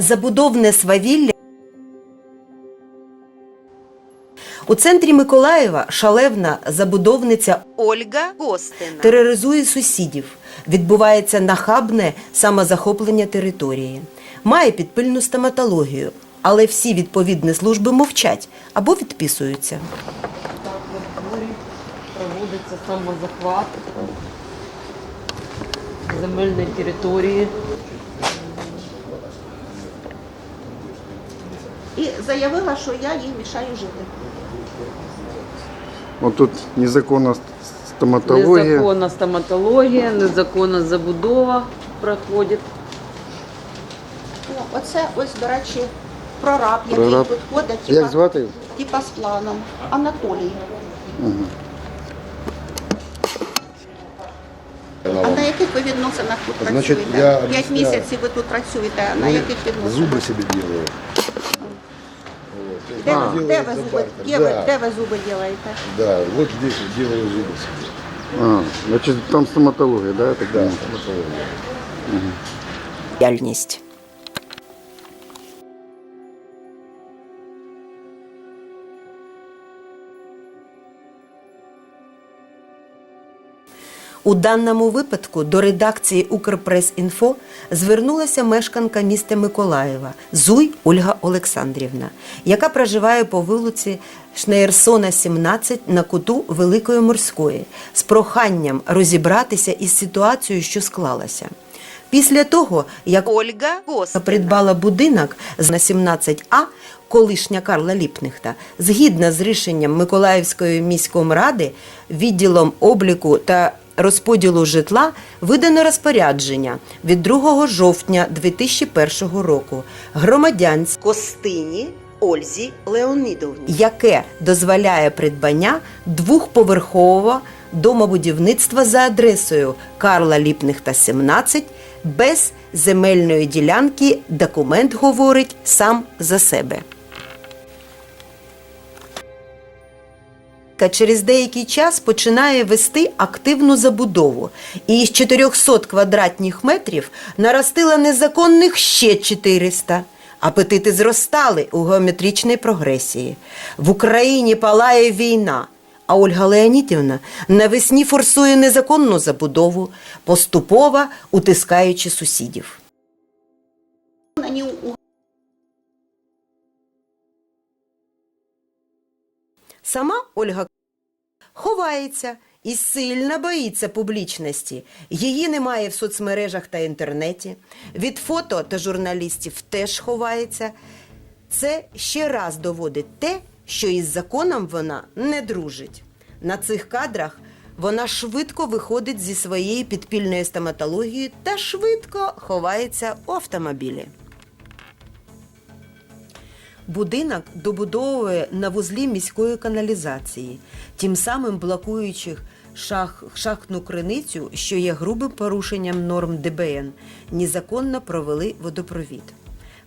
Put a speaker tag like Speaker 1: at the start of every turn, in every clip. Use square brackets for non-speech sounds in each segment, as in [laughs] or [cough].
Speaker 1: Забудовне свавілля. У центрі Миколаєва шалевна забудовниця Ольга
Speaker 2: Костина.
Speaker 1: тероризує сусідів. Відбувається нахабне самозахоплення території. Має підпильну стоматологію, але всі відповідні служби мовчать або відписуються.
Speaker 3: Так, на дворі проводиться самозахват земельної території.
Speaker 2: І заявила, що я їй мішаю жити.
Speaker 4: Вот тут незаконна стоматологія.
Speaker 3: Незаконна стоматологія, незаконна забудова проходить.
Speaker 2: О, Оце ось, до речі, прораб, який
Speaker 4: Прораб.
Speaker 2: тут ходить,
Speaker 4: Як
Speaker 2: типа,
Speaker 4: звати?
Speaker 2: типа з планом. Анатолій. А на яких ви відносинах тут
Speaker 5: Значить,
Speaker 2: працюєте?
Speaker 5: я
Speaker 2: П'ять
Speaker 5: об'ясняю.
Speaker 2: місяців ви тут працюєте, а на
Speaker 5: Ну,
Speaker 2: яких відносинах?
Speaker 5: Зубы себе делаю.
Speaker 2: Де,
Speaker 5: А.
Speaker 2: ви, де ви зуби,
Speaker 5: Делаю
Speaker 2: де ви,
Speaker 5: за
Speaker 2: де ви зуби робите?
Speaker 5: Да, вот здесь вот делаю зубы себе.
Speaker 4: А, значить, там стоматологія, да? я Так
Speaker 5: Да,
Speaker 4: думаю?
Speaker 5: стоматология.
Speaker 1: діяльність. У даному випадку до редакції Укрпрес-інфо звернулася мешканка міста Миколаєва Зуй Ольга Олександрівна, яка проживає по вулиці Шнеєрсона, 17 на куту Великої Морської, з проханням розібратися із ситуацією, що склалася. Після того, як
Speaker 2: Ольга Костина.
Speaker 1: придбала будинок на 17А, колишня Карла Ліпнихта, згідно з рішенням Миколаївської міськомради, відділом обліку та розподілу житла видано розпорядження від 2 жовтня 2001 року громадянське
Speaker 2: Костині Ользі Леонідовні.
Speaker 1: яке дозволяє придбання двохповерхового домобудівництва за адресою Карла Ліпнихта 17 без земельної ділянки. Документ говорить сам за себе. Та Через деякий час починає вести активну забудову і із 400 квадратних метрів наростила незаконних ще 400. Апетити зростали у геометричній прогресії. В Україні палає війна, а Ольга Леонідівна навесні форсує незаконну забудову, поступово утискаючи сусідів. Сама Ольга ховається і сильно боїться публічності. Її немає в соцмережах та інтернеті. Від фото та журналістів теж ховається. Це ще раз доводить те, що із законом вона не дружить. На цих кадрах вона швидко виходить зі своєї підпільної стоматології та швидко ховається у автомобілі. Будинок добудовує на вузлі міської каналізації, тим самим блокуючи шах, шахтну криницю, що є грубим порушенням норм ДБН, незаконно провели водопровід.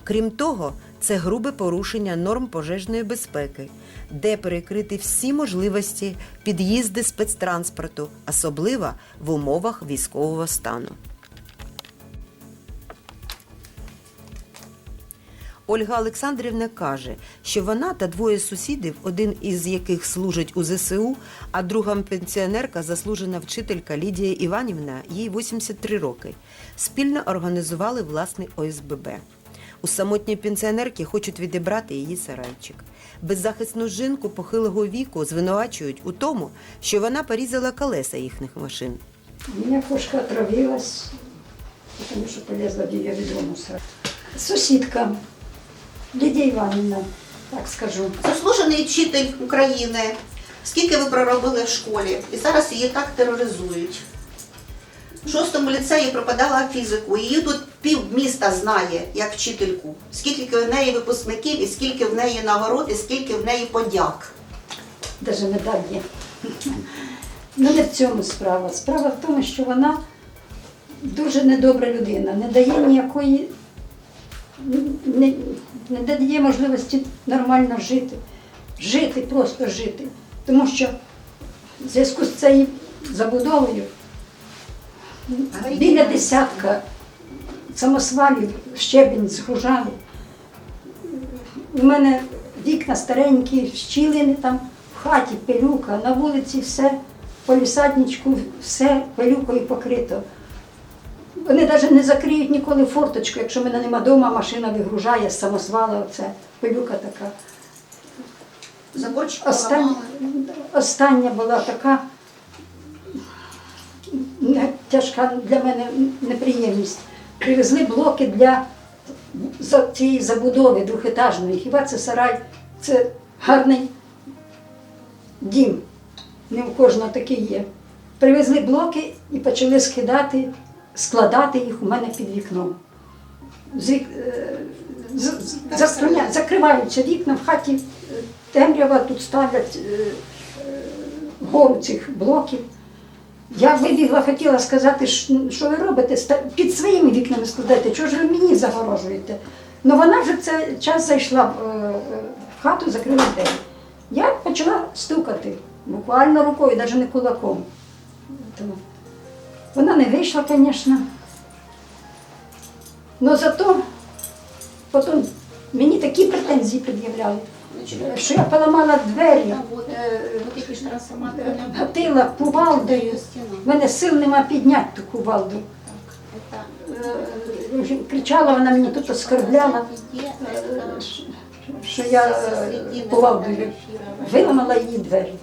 Speaker 1: Крім того, це грубе порушення норм пожежної безпеки, де перекриті всі можливості під'їзди спецтранспорту, особливо в умовах військового стану. Ольга Олександрівна каже, що вона та двоє сусідів, один із яких служить у ЗСУ, а друга пенсіонерка, заслужена вчителька Лідія Іванівна, їй 83 роки, спільно організували власний ОСББ. У самотньої пенсіонерки хочуть відібрати її сарайчик. Беззахисну жінку похилого віку звинувачують у тому, що вона порізала колеса їхніх машин.
Speaker 6: У меня кошка отравилась, потому что полезла в ее ведро мусора. Лидия Ивановна, так скажу.
Speaker 2: заслужений вчитель України. Скільки ви проробили в школі? І зараз її так тероризують. В шостому ліцеї преподала фізику. Її тут пів міста знає як вчительку. Скільки в неї випускників, і скільки в неї нагород, і скільки в неї подяк.
Speaker 6: Даже медаль є. Ну не в цьому справа. Справа в тому, що вона дуже недобра людина, не дає ніякої, не, не дає можливості нормально жити. Жити, просто жити. Тому що в зв'язку з цією забудовою біля десятка самосвалів, щебінь згружали. У мене вікна старенькі, щілини там, в хаті пилюка, на вулиці все, по лісадничку все пилюкою покрито. Вони навіть не закриють ніколи форточку, якщо мене нема вдома, машина вигружає з самосвала, оце пилюка така.
Speaker 2: Заборчик
Speaker 6: Остання, остання була така тяжка для мене неприємність. Привезли блоки для цієї забудови двохетажної. Хіба це сарай, це гарний дім. Не у кожного такий є. Привезли блоки і почали скидати, складати їх у мене під вікном. Е, закриваються вікна в хаті е, темрява, тут ставлять е, гору цих блоків. Я вибігла, хотіла сказати, що ви робите, під своїми вікнами складайте, чого ж ви мені загорожуєте? Ну вона вже цей час зайшла в, хату, закрила двері. Я почала стукати, буквально рукою, навіть не кулаком. Вона не вийшла, звісно. Але зато потім мені такі претензії пред'являли, що я поламала двері, е, гатила кувалдою. В мене сил нема підняти ту кувалду. Е, Кричала вона мені тут оскорбляла, е, що я е, кувалдою виламала її двері.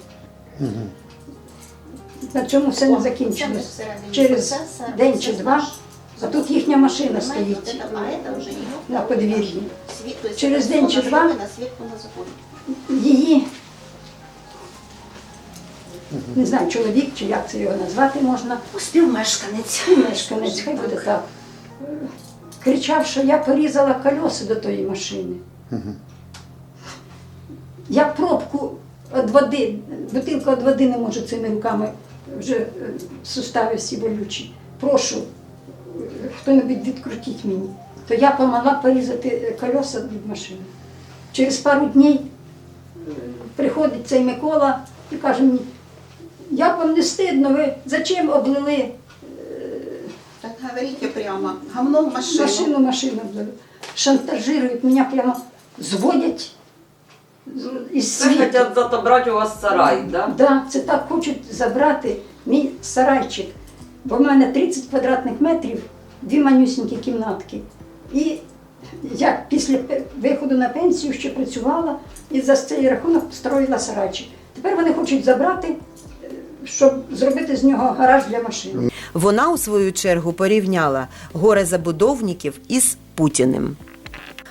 Speaker 6: На цьому все не закінчилось. Через день чи два, а тут їхня машина стоїть на подвір'ї. Через день чи два Її, не знаю, чоловік чи як це його назвати можна,
Speaker 2: Співмешканець.
Speaker 6: мешканець, хай буде так. Кричав, що я порізала колеса до тої машини. Я пробку від води, бутилку від води не можу цими руками, вже е, сустави всі болючі. Прошу, е, хто-небудь відкрутіть мені. То я помогла порізати е, колеса від машини. Через пару днів приходить цей Микола і каже мені, як вам не стидно, ви зачем облили
Speaker 2: Так говорите прямо. Гамно в машину.
Speaker 6: машину, машину облили? Шантажирують, мене прямо зводять із
Speaker 3: Це
Speaker 6: світу.
Speaker 3: хочуть отобрати у вас сарай, да?
Speaker 6: Да, це так хочуть забрати мій сарайчик. Бо в мене 30 квадратних метрів, дві манюсінькі кімнатки. І я після виходу на пенсію ще працювала і за цей рахунок строїла сарайчик. Тепер вони хочуть забрати, е, щоб зробити з нього гараж для машин.
Speaker 1: Вона у свою чергу порівняла горе забудовників із Путіним.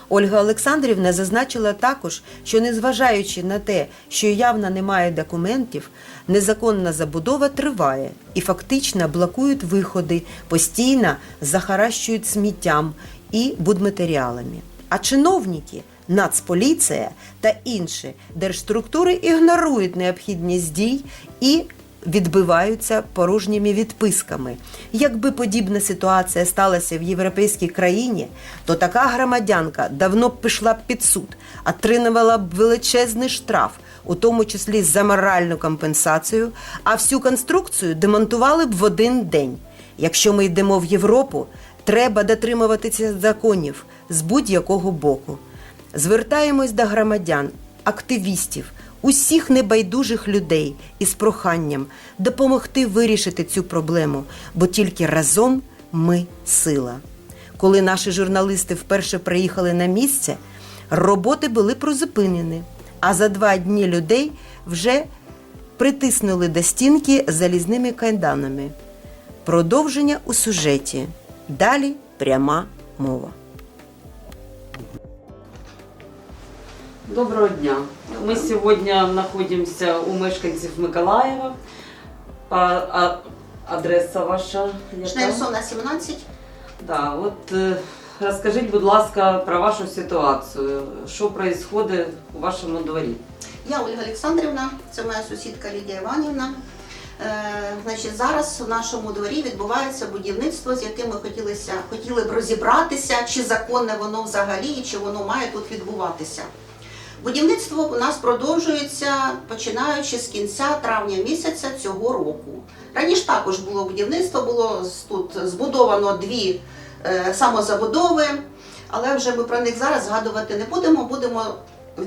Speaker 1: Ольга Олександрівна зазначила також, що незважаючи на те, що явно немає документів, незаконна забудова триває і фактично блокують виходи, постійно захаращують сміттям і будматеріалами. А чиновники, Нацполіція та інші держструктури ігнорують необхідність дій і відбиваються порожніми відписками. Якби подібна ситуація сталася в європейській країні, то така громадянка давно б пішла б під суд, отримувала б величезний штраф, у тому числі за моральну компенсацію, а всю конструкцію демонтували б в один день. Якщо ми йдемо в Європу, треба дотримуватися законів з будь-якого боку. Звертаємось до громадян, активістів, усіх небайдужих людей із проханням допомогти вирішити цю проблему, бо тільки разом ми сила. Коли наші журналісти вперше приїхали на місце, роботи були призупинені, а за два дні людей вже притиснули до стінки залізними кайданами. Продовження у сюжеті. Далі пряма мова.
Speaker 3: Доброго дня. Мы сегодня находимся у мешканців Миколаєва. А, а, адреса ваша? яка?
Speaker 2: Шнельсона 17.
Speaker 3: Да, от е, розкажіть, будь ласка, про вашу ситуацію. Що відбувається у вашому дворі?
Speaker 2: Я Ольга Олександрівна, це моя сусідка Лідія Іванівна. Е, значить, зараз у нашому дворі відбувається будівництво, з яким ми хотілися, хотіли б розібратися, чи законне воно взагалі, і чи воно має тут відбуватися. Будівництво у нас продовжується починаючи з кінця травня місяця цього року. Раніше також було будівництво, було тут збудовано дві е, самозабудови, але вже ми про них зараз згадувати не будемо. Будемо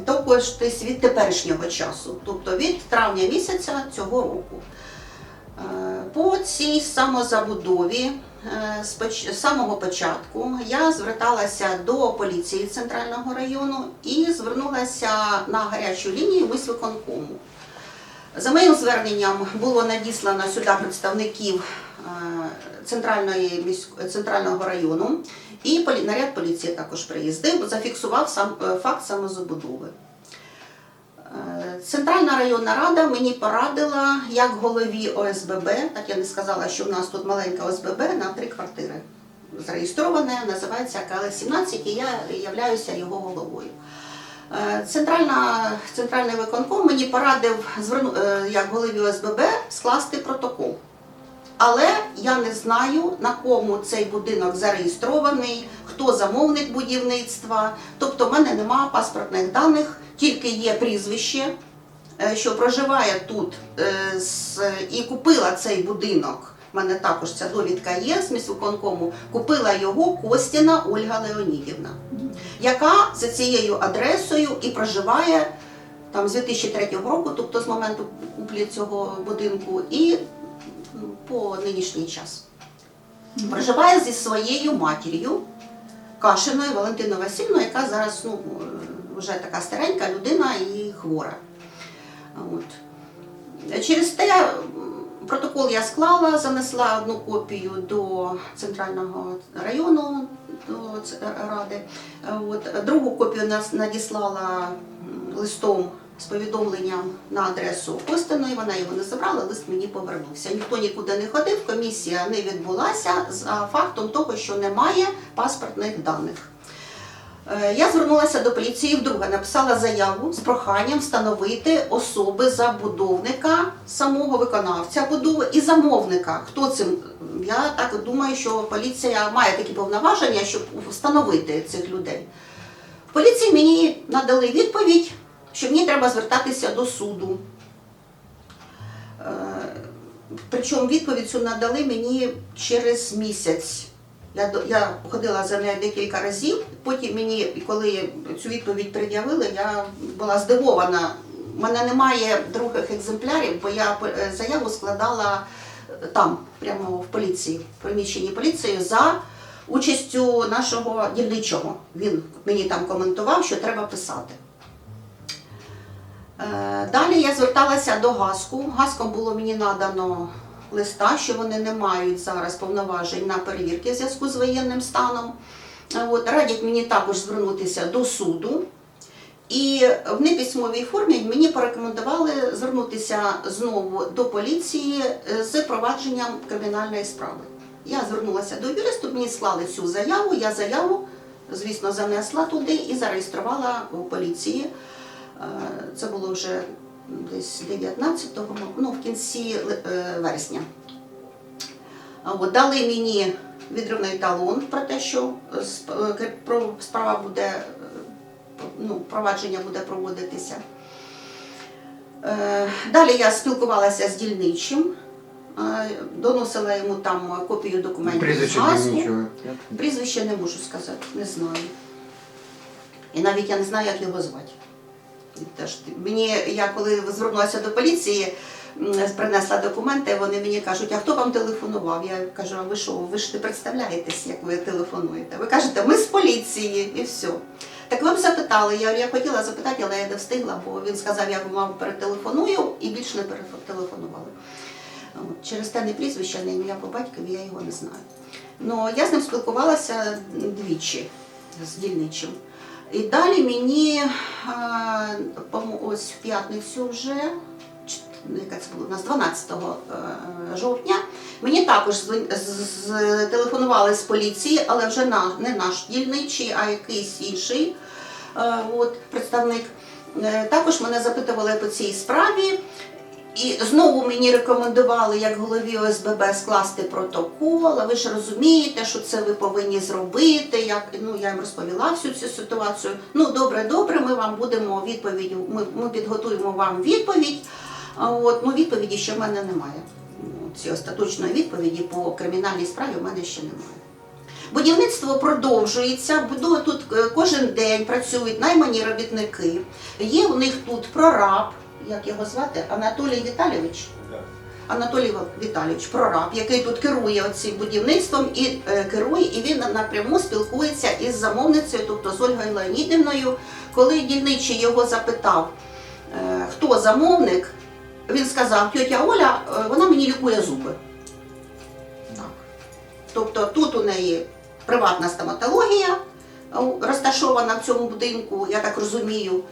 Speaker 2: також від теперішнього часу, тобто від травня місяця цього року. Е, По цій самозабудові е, з самого початку я зверталася до поліції центрального району і звернулася на гарячу лінію мисвиконкому. За моїм зверненням було надіслано сюди представників е, центральної центрального району, і наряд поліції також приїздив, зафіксував сам факт самозабудови. Е, Центральна районна рада мені порадила як голові ОСББ, так я не сказала, що в нас тут маленька ОСББ на три квартири. Зареєстроване, називається КЛ-17, і я являюся його головою. Е, Центральна, центральний виконком мені порадив е, як голові ОСББ скласти протокол. Але я не знаю, на кому цей будинок зареєстрований, хто замовник будівництва. Тобто в мене немає паспортних даних, тільки є прізвище, е, що проживає тут е, і купила цей будинок. У мене також ця довідка є з міськвиконкому. Купила його Костіна Ольга Леонідівна, яка за цією адресою і проживає там з 2003 року, тобто з моменту куплі цього будинку, і ну, по нинішній час. Проживає зі своєю матір'ю Кашиною Валентиною Васильівною, яка зараз ну, вже така старенька людина і хвора. От. Через те протокол я склала, занесла одну копію до центрального району до ради. От. Другу копію надіслала листом з повідомленням на адресу Костиної. Вона його не забрала, лист мені повернувся. Ніхто нікуди не ходив, комісія не відбулася за фактом того, що немає паспортних даних. Е, Я звернулася до поліції вдруге, написала заяву з проханням встановити особи забудовника, самого виконавця будови і замовника. Хто цим? Я так думаю, що поліція має такі повноваження, щоб встановити цих людей. В поліції мені надали відповідь, що мені треба звертатися до суду. Е, Причому відповідь цю надали мені через місяць. Я, я ходила за нею декілька разів. Потім мені, коли цю відповідь пред'явили, я була здивована. У мене немає других екземплярів, бо я е, заяву складала е, там, прямо в поліції, в приміщенні поліції за участю нашого дільничого. Він мені там коментував, що треба писати. Е, Далі я зверталася до ГАСКу. ГАСКом було мені надано листа, що вони не мають зараз повноважень на перевірки в зв'язку з воєнним станом. Е, От, радять мені також звернутися до суду. І в неписьмовій формі мені порекомендували звернутися знову до поліції з провадженням кримінальної справи. Я звернулася до юристу, мені склали цю заяву. Я заяву, звісно, занесла туди і зареєструвала у поліції. Е, Це було вже десь 19-го, ну в кінці е, вересня. От, дали мені відривний талон про те, що е, справа буде, ну, провадження буде проводитися. Далі я спілкувалася з дільничим, доносила йому там копію документів.
Speaker 7: Прізвище нічого.
Speaker 2: Прізвище не можу сказати, не знаю. І навіть я не знаю, як його звати. Теж, мені, я коли звернулася до поліції, принесла документи, вони мені кажуть, а хто вам телефонував? Я кажу, а ви що, ви ж не представляєтесь, як ви телефонуєте. Ви кажете, ми з поліції і все. Так б запитали, я, я хотіла запитати, але я не встигла, бо він сказав, я вам перетелефоную і більше не перетелефонували. Через те не прізвище, не ім'я по батькові, я його не знаю. Ну, я з ним спілкувалася двічі з дільничим. І далі мені е, ось в п'ятницю вже, яка це було у нас 12 е, жовтня, мені також телефонували з поліції, але вже не наш дільничий, а якийсь інший е, представник. Також мене запитували по цій справі. І знову мені рекомендували як голові ОСББ скласти протокол. А ви ж розумієте, що це ви повинні зробити. Як ну я їм розповіла всю цю ситуацію. Ну добре, добре, ми вам будемо відповідь. Ми, ми підготуємо вам відповідь. От ну відповіді ще в мене немає. Ну, Ці остаточної відповіді по кримінальній справі в мене ще немає. Будівництво продовжується, будує тут е, кожен день працюють наймані робітники. Є у них тут прораб, як його звати, Анатолій Віталійович. Анатолій Віталійович, прораб, який тут керує цим будівництвом і е, керує, і він напряму спілкується із замовницею, тобто з Ольгою Леонідівною. Коли дільничий його запитав, е, хто замовник, він сказав, тьотя Оля, е, вона мені лікує зуби. Так. Тобто тут у неї приватна стоматологія розташована в цьому будинку, я так розумію.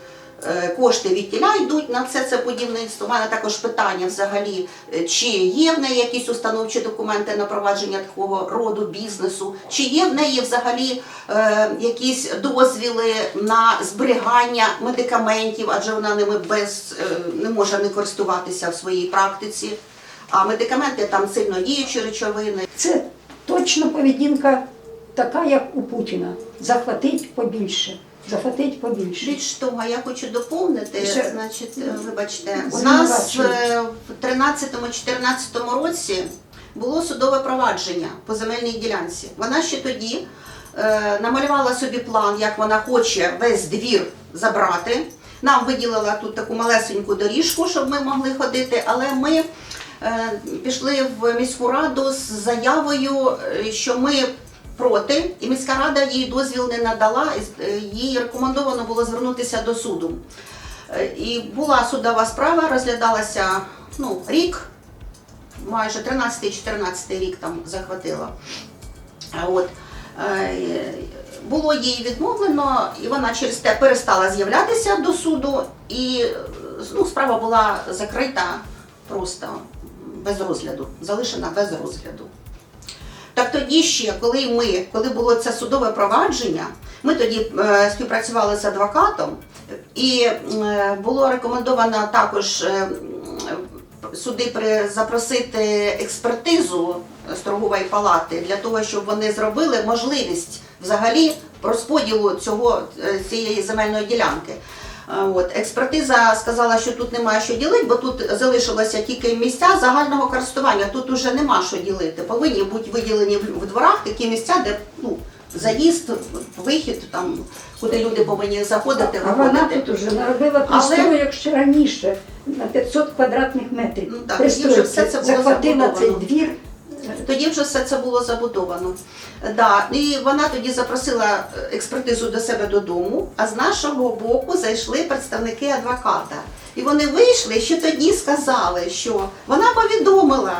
Speaker 2: Е, Кошти від тіля йдуть на все це будівництво. У мене також питання взагалі, е, чи є в неї якісь установчі документи на провадження такого роду бізнесу, чи є в неї взагалі е, якісь дозвіли на зберігання медикаментів, адже вона ними без е, не може не користуватися в своїй практиці. А медикаменти там сильно діючі речовини.
Speaker 6: Це точно поведінка така, як у Путіна. Захватить побільше. Захватить побільше.
Speaker 2: Більш того, я хочу доповнити,
Speaker 6: Ще-
Speaker 2: значить, е, вибачте, у нас е, в 13-14 році було судове провадження по земельній ділянці. Вона ще тоді е, намалювала собі план, як вона хоче весь двір забрати. Нам виділила тут таку малесеньку доріжку, щоб ми могли ходити, але ми е, пішли в міську раду з заявою, е, що ми проти, і міська рада їй дозвіл не надала, е, їй рекомендовано було звернутися до суду. Е, І була судова справа, розглядалася ну, рік, майже 13-14 рік там захватила. От, е, було їй відмовлено, і вона через те перестала з'являтися до суду, і ну, справа була закрита просто без розгляду, залишена без розгляду. Так тоді ще, коли ми, коли було це судове провадження, ми тоді е, співпрацювали з адвокатом, і е, було рекомендовано також е, суди при, запросити експертизу з палати для того, щоб вони зробили можливість взагалі розподілу цього е, цієї земельної ділянки. От експертиза сказала, що тут немає що ділити, бо тут залишилося тільки місця загального користування. Тут уже нема що ділити. Повинні бути виділені в дворах такі місця, де ну заїзд, вихід, там куди люди повинні заходити,
Speaker 6: А вона
Speaker 2: виходити.
Speaker 6: тут уже наробила
Speaker 2: Але-
Speaker 6: пристроєк ще раніше на 500 квадратних метрів.
Speaker 2: Ну так, вже все це було
Speaker 6: захватила цей
Speaker 2: забудовано.
Speaker 6: двір.
Speaker 2: Тоді вже все це було забудовано. Да. І вона тоді запросила експертизу до себе додому, а з нашого боку зайшли представники адвоката. І вони вийшли ще тоді сказали, що вона повідомила,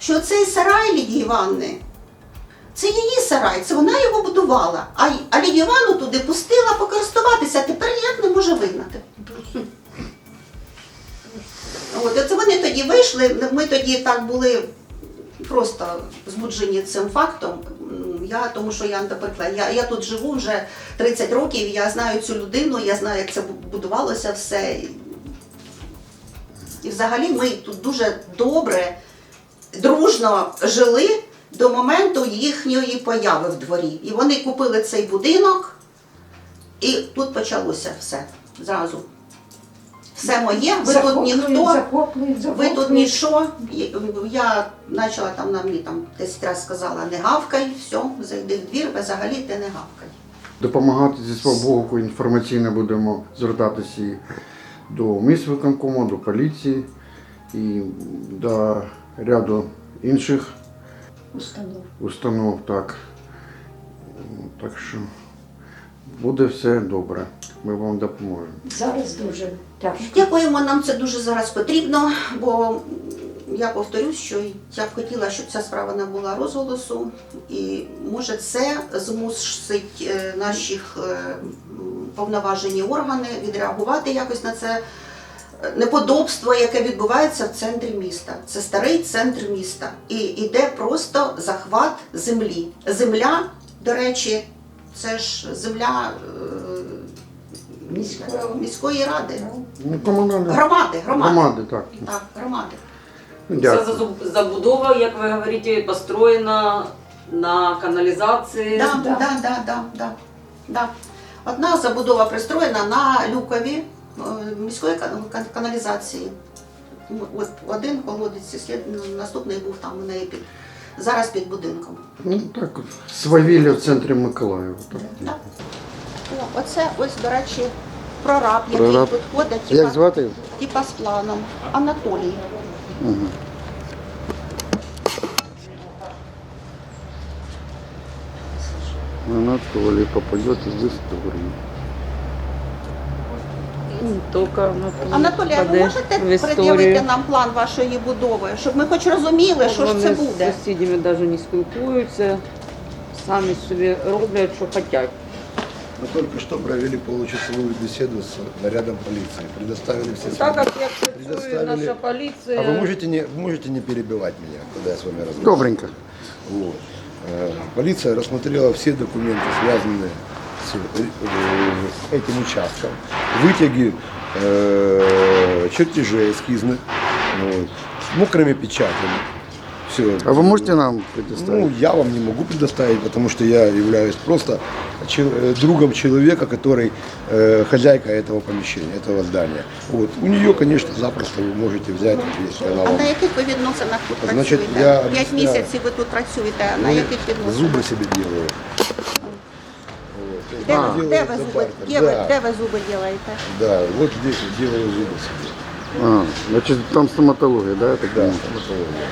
Speaker 2: що цей сарай Лідії Івановни, це її сарай, це вона його будувала. А, Лідію Івановну туди пустила покористуватися, а тепер ніяк не може вигнати. От, це вони тоді вийшли, ми тоді так були просто збуджені цим фактом. Я, тому що я, наприклад, я, я тут живу вже 30 років, я знаю цю людину, я знаю, як це будувалося все. І взагалі ми тут дуже добре, дружно жили до моменту їхньої появи в дворі. І вони купили цей будинок, і тут почалося все зразу. Все моє, ви тут ніхто. Ви тут нічого. Я почала там на мені там 10 разів сказала, не гавкай, все, зайди в двір, ви взагалі ти не гавкай.
Speaker 4: Допомагати зі свого боку інформаційно будемо звертатися і до міськвиконкому, до поліції і до ряду інших
Speaker 6: установ.
Speaker 4: установ. Так, так що буде все добре. Ми вам допоможемо.
Speaker 6: Зараз дуже тяжко.
Speaker 2: Дякуємо, нам це дуже зараз потрібно, бо я повторюсь, що я б хотіла, щоб ця справа набула розголосу, і може це змусить е, наших е, повноважені органи відреагувати якось на це е, неподобство, яке відбувається в центрі міста. Це старий центр міста. І йде просто захват землі. Земля, до речі, це ж земля
Speaker 6: Міського.
Speaker 2: міської ради.
Speaker 4: Ну, комунальні
Speaker 2: Громади, громади.
Speaker 4: громади, так.
Speaker 2: Так, громади.
Speaker 4: Ну, Дякую.
Speaker 3: зазу- забудова, як ви говорите, построєна на каналізації.
Speaker 2: Да,
Speaker 6: Да.
Speaker 2: да, да, да, да, да. Одна забудова пристроєна на люкові е, міської кан- кан- каналізації. Ну, От один колодець, слід- наступний був там у неї під зараз під будинком.
Speaker 4: Ну так, свавілля в центрі Миколаєва. Так.
Speaker 2: Так. О, Оце ось, до речі, прораб, який
Speaker 4: Прораб.
Speaker 2: тут ходить,
Speaker 4: Як
Speaker 2: типа,
Speaker 4: звати?
Speaker 2: типа з планом. Анатолій.
Speaker 4: Анатолій попадет в історію.
Speaker 3: Тільки
Speaker 2: Анатолій, а ви можете пред'явити нам план вашої будови, щоб ми хоч розуміли, що ж це
Speaker 3: Вони
Speaker 2: буде?
Speaker 3: з сусідями навіть не спілкуються, самі собі роблять, що хочуть.
Speaker 5: Мы только что провели получасовую беседу с нарядом полиции. Предоставили все
Speaker 3: Так
Speaker 5: свои-
Speaker 3: як як працює
Speaker 5: Предоставили-
Speaker 3: наша поліція.
Speaker 5: А вы можете не, вы можете не перебивать меня, когда я с вами разговариваю?
Speaker 4: Добренько.
Speaker 5: Вот. Э, Полиция рассмотрела все документы, связанные с э, э, этим участком. Вытяги э, чертежей эскизных, вот, с мокрыми печатями. Все.
Speaker 4: А вы можете нам предоставить?
Speaker 5: Ну, я вам не могу предоставить, потому что я являюсь просто чел- э, другом человека, который э, хозяйка этого помещения, этого здания. Вот. У нее, конечно, запросто вы можете взять, если она
Speaker 2: А
Speaker 5: вам
Speaker 2: на яких ви відносинах тут
Speaker 5: Значить,
Speaker 2: працюєте?
Speaker 5: я
Speaker 2: П'ять
Speaker 5: об'ясняю.
Speaker 2: місяців ви тут працюєте, а на
Speaker 5: Ну,
Speaker 2: яких відносинах?
Speaker 5: зубы себе делаю. Вот.
Speaker 2: Де,
Speaker 5: Я
Speaker 2: ви-
Speaker 5: делаю
Speaker 2: де ви
Speaker 5: за
Speaker 2: зуби,
Speaker 5: бартер.
Speaker 2: де, ви,
Speaker 5: Да,
Speaker 2: де ви зуби робите?
Speaker 5: да, вот здесь вот делаю зубы себе.
Speaker 4: А, значит, там стоматология, да? я Так
Speaker 5: Да,
Speaker 4: понимаю?
Speaker 5: стоматология.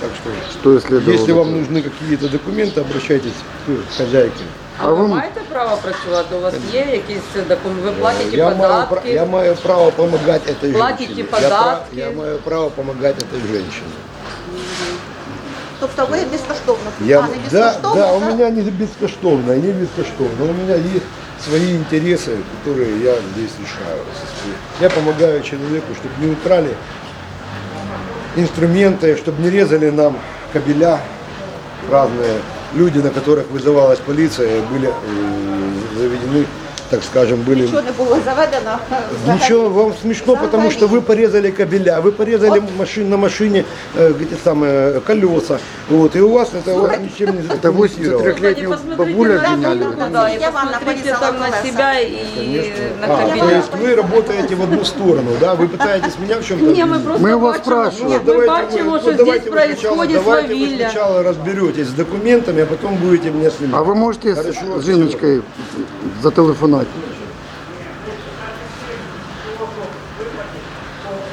Speaker 5: Так что,
Speaker 4: Что если это
Speaker 5: если
Speaker 4: вот
Speaker 5: вам
Speaker 4: это?
Speaker 5: нужны какие-то документы, обращайтесь к хозяйке.
Speaker 3: А
Speaker 4: А
Speaker 3: ви
Speaker 4: ви-
Speaker 3: маєте право працювати? У вас є якісь документи? Ви платите
Speaker 5: я, маю, пра-
Speaker 3: податки?
Speaker 5: я маю право помогать этой
Speaker 3: Платите
Speaker 5: женщине.
Speaker 3: податки.
Speaker 5: Я, пра- я маю право помогать этой женщине.
Speaker 2: Тобто ви безкоштовно?
Speaker 5: Я,
Speaker 2: а, не
Speaker 5: да,
Speaker 2: безкоштовно?
Speaker 5: да, у
Speaker 2: так?
Speaker 5: меня не бескоштовно, и не бескоштовно. У меня есть свои интересы, которые я здесь решаю. Я помогаю человеку, чтобы не украли инструменты, чтобы не резали нам кабеля разные. Люди, на которых вызывалась полиция, были э, заведены, так скажем, были...
Speaker 2: Нічого не було заведено. взагалі.
Speaker 5: Ничего, вам смешно, потому что вы порезали кабеля, вы порезали машин, на машине э, эти самые колеса, вот, и у вас это вот ничем не
Speaker 4: Это [laughs] 83
Speaker 5: задокументировано.
Speaker 4: летнюю
Speaker 3: Кстати,
Speaker 4: бабуля
Speaker 3: посмотрите на
Speaker 4: обвиняли.
Speaker 3: руку, да, и
Speaker 2: Я вам
Speaker 3: посмотрите
Speaker 2: напорезала
Speaker 3: там на
Speaker 2: колеса.
Speaker 3: себя и на
Speaker 5: А, то
Speaker 3: кабеля.
Speaker 5: есть вы работаете в одну сторону, да? Вы пытаетесь меня в чем-то
Speaker 3: Ні, ми
Speaker 5: обвинить?
Speaker 3: просто
Speaker 4: Ми вас
Speaker 3: бачимо,
Speaker 4: спрашуємо.
Speaker 3: ми
Speaker 5: Давайте вы-
Speaker 3: бачимо,
Speaker 5: вот
Speaker 3: що здесь
Speaker 5: давайте вы сначала-
Speaker 3: происходит
Speaker 5: Давайте вы
Speaker 3: свавілля.
Speaker 5: сначала разберетесь с документами, а потом будете меня снимать.
Speaker 4: А вы можете с
Speaker 5: Хорошо,
Speaker 4: Жиночкой зателефонувати?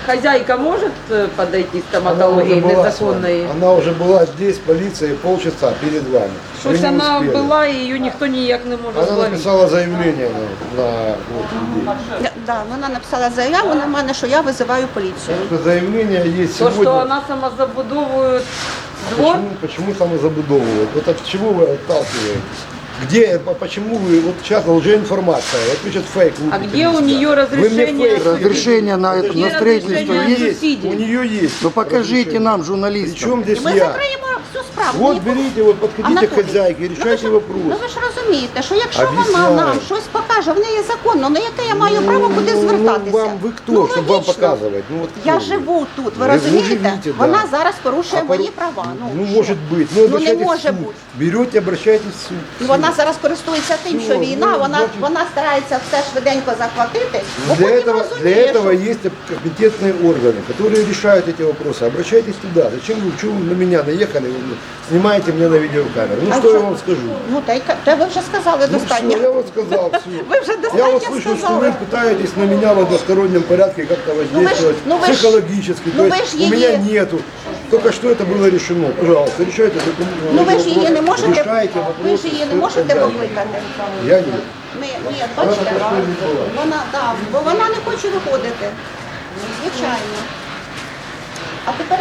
Speaker 3: Хозяйка может э, подойти к
Speaker 5: Она уже
Speaker 3: стоматологии
Speaker 5: была с вами.
Speaker 3: незаконной?
Speaker 5: Она уже была здесь, полиция, полчаса перед вами. Вы
Speaker 3: Щось
Speaker 5: не
Speaker 3: вона
Speaker 5: успели.
Speaker 3: була і її ніхто ніяк не може
Speaker 5: Она
Speaker 3: зловити.
Speaker 5: написала заявление на, на вот, людей.
Speaker 2: Я- Да, вона написала заяву на мене, що я визиваю поліцію.
Speaker 5: Это заявление есть
Speaker 3: То,
Speaker 5: сегодня.
Speaker 3: що вона самозабудовує двор,
Speaker 5: Почему, почему самозабудовывают? Вот от чего вы отталкиваетесь? Где, по- почему вы, вот сейчас лжеинформация, вот пишет фейк. вы
Speaker 3: а
Speaker 5: будете
Speaker 3: где у
Speaker 5: писать.
Speaker 3: нее
Speaker 5: Вы мне
Speaker 3: разрешение?
Speaker 5: фейк
Speaker 4: Разрешение на, это,
Speaker 3: Где
Speaker 4: на строительство
Speaker 3: разрешение
Speaker 4: есть?
Speaker 3: на
Speaker 5: есть,
Speaker 3: субсидии?
Speaker 5: у нее есть.
Speaker 4: Ну покажите
Speaker 5: разрешение.
Speaker 4: нам, журналистам.
Speaker 5: Причем здесь
Speaker 2: І ми
Speaker 5: я?
Speaker 2: закриємо всю справу.
Speaker 5: Вот
Speaker 2: Ніхто-
Speaker 5: берите, вот подходите к
Speaker 2: Анатолій,
Speaker 5: хозяйке,
Speaker 2: ну ви
Speaker 5: решайте
Speaker 2: ж-
Speaker 5: вопрос.
Speaker 2: Ну ви ж розумієте, що якщо вона
Speaker 5: Об'ясняю.
Speaker 2: нам щось покаже, в неї законно, ну яке я маю право куди
Speaker 5: Ну,
Speaker 2: звертатися?
Speaker 5: вам вы кто,
Speaker 2: Ну,
Speaker 5: чтобы вам
Speaker 2: логічно.
Speaker 5: показывать? Ну, вот кто
Speaker 2: Я
Speaker 5: вы?
Speaker 2: живу тут, ви
Speaker 5: Ви
Speaker 2: розумієте?
Speaker 5: живете, да.
Speaker 2: Вона зараз порушує
Speaker 5: А
Speaker 2: мої
Speaker 5: пору-
Speaker 2: права. Ну,
Speaker 5: Ну,
Speaker 2: що?
Speaker 5: может быть. Ну,
Speaker 2: не
Speaker 5: обращайтесь
Speaker 2: може
Speaker 5: в суд.
Speaker 2: бути.
Speaker 5: Берете, обращайтесь в суд.
Speaker 2: І вона зараз користується тим, що
Speaker 5: Ну,
Speaker 2: війна,
Speaker 5: ну,
Speaker 2: вона,
Speaker 5: значить-
Speaker 2: вона старається все швиденько захватити, бо
Speaker 5: Для
Speaker 2: потім
Speaker 5: этого,
Speaker 2: розуміє,
Speaker 5: для этого
Speaker 2: що...
Speaker 5: есть компетентные органы, которые решают эти вопросы. Обращайтесь туда. Зачем вы, чего вы на меня наехали? Вы снимаете меня на видеокамеру. Ну
Speaker 2: А
Speaker 5: что
Speaker 2: що?
Speaker 5: я вам скажу?
Speaker 2: Ну, та, й ка- та ви вже сказали
Speaker 5: Ну
Speaker 2: достатньо.
Speaker 5: все, я вам сказал все.
Speaker 2: Ви вже
Speaker 5: Я
Speaker 2: достатньо
Speaker 5: вот слышу, что
Speaker 2: сказали.
Speaker 5: вы пытаетесь на меня в одностороннем порядке как-то воздействовать
Speaker 2: ну вы ж-
Speaker 5: психологически.
Speaker 2: ну
Speaker 5: То
Speaker 2: вы
Speaker 5: есть
Speaker 2: ж
Speaker 5: у меня
Speaker 2: ей-
Speaker 5: нету. Только что это было решено. Пожалуйста, решайте документы.
Speaker 2: Ну ви ж її не можете,
Speaker 5: Решайте
Speaker 2: ви
Speaker 5: вопросы
Speaker 2: ж її не
Speaker 5: с
Speaker 2: можете
Speaker 5: хозяйкой.
Speaker 2: викликати.
Speaker 5: Я нет.
Speaker 2: Ні, ні, бачите,
Speaker 5: Вона такою не була.
Speaker 2: вона, да, бо вона не хоче виходити. Звичайно. А тепер